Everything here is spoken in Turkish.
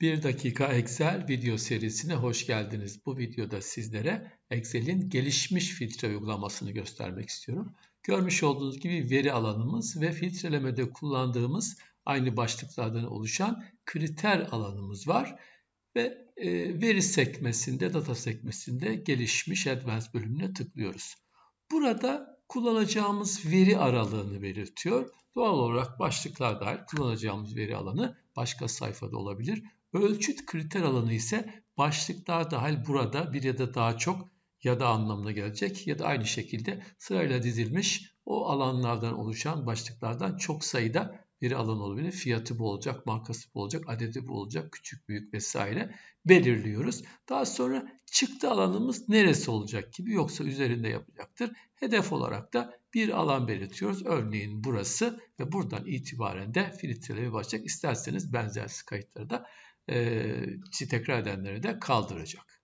1 dakika Excel video serisine hoş geldiniz. Bu videoda sizlere Excel'in gelişmiş filtre uygulamasını göstermek istiyorum. Görmüş olduğunuz gibi veri alanımız ve filtrelemede kullandığımız aynı başlıklardan oluşan kriter alanımız var. Ve e, veri sekmesinde, data sekmesinde gelişmiş advanced bölümüne tıklıyoruz. Burada kullanacağımız veri aralığını belirtiyor. Doğal olarak başlıklar dahil kullanacağımız veri alanı başka sayfada olabilir. Ölçüt kriter alanı ise başlıklar dahil burada bir ya da daha çok ya da anlamına gelecek ya da aynı şekilde sırayla dizilmiş o alanlardan oluşan başlıklardan çok sayıda bir alan olabilir. Fiyatı bu olacak, markası bu olacak, adedi bu olacak, küçük büyük vesaire belirliyoruz. Daha sonra çıktı alanımız neresi olacak gibi yoksa üzerinde yapacaktır. Hedef olarak da bir alan belirtiyoruz. Örneğin burası ve buradan itibaren de filtreleme başlayacak. İsterseniz benzersiz kayıtları da e, tekrar edenleri de kaldıracak.